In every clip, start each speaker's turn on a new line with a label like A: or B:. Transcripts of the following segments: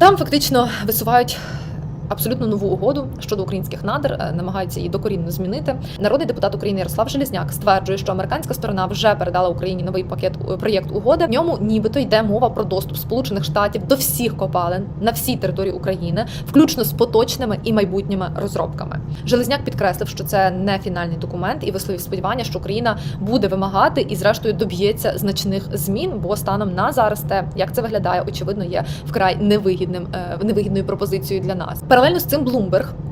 A: Там фактично висувають. Абсолютно нову угоду щодо українських надр е, намагаються її докорінно змінити. Народний депутат України Ярослав Железняк стверджує, що американська сторона вже передала Україні новий пакет е, проєкт угоди. В ньому нібито йде мова про доступ Сполучених Штатів до всіх копалин на всій території України, включно з поточними і майбутніми розробками. Железняк підкреслив, що це не фінальний документ і висловив сподівання, що Україна буде вимагати і, зрештою, доб'ється значних змін. Бо станом на зараз те, як це виглядає, очевидно, є вкрай невигідним е, невигідною пропозицією для нас. Паралельно з цим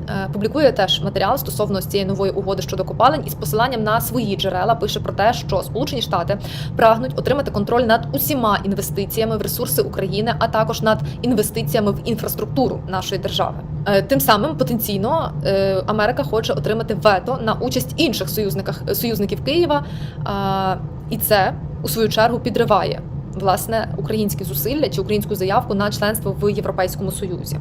A: е, публікує теж матеріал стосовно цієї нової угоди щодо копалень із посиланням на свої джерела. Пише про те, що Сполучені Штати прагнуть отримати контроль над усіма інвестиціями в ресурси України, а також над інвестиціями в інфраструктуру нашої держави. Е, Тим самим потенційно е, Америка хоче отримати вето на участь інших союзниках союзників Києва, і це у свою чергу підриває. Власне, українські зусилля чи українську заявку на членство в Європейському Союзі.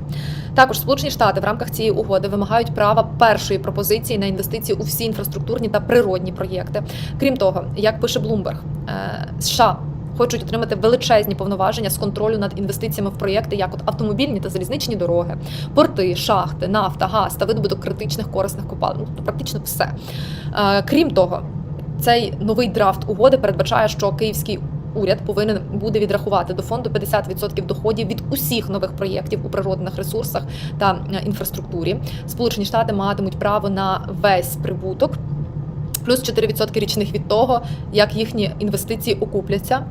A: Також Сполучені Штати в рамках цієї угоди вимагають права першої пропозиції на інвестиції у всі інфраструктурні та природні проєкти. Крім того, як пише е, США хочуть отримати величезні повноваження з контролю над інвестиціями в проєкти, як от автомобільні та залізничні дороги, порти, шахти, нафта, газ та видобуток критичних корисних копалин. Тобто практично все. Е, Крім того, цей новий драфт угоди передбачає, що київський уряд повинен буде відрахувати до фонду 50% доходів від усіх нових проєктів у природних ресурсах та е, інфраструктурі. Сполучені Штати матимуть право на весь прибуток. Плюс 4% річних від того, як їхні інвестиції окупляться.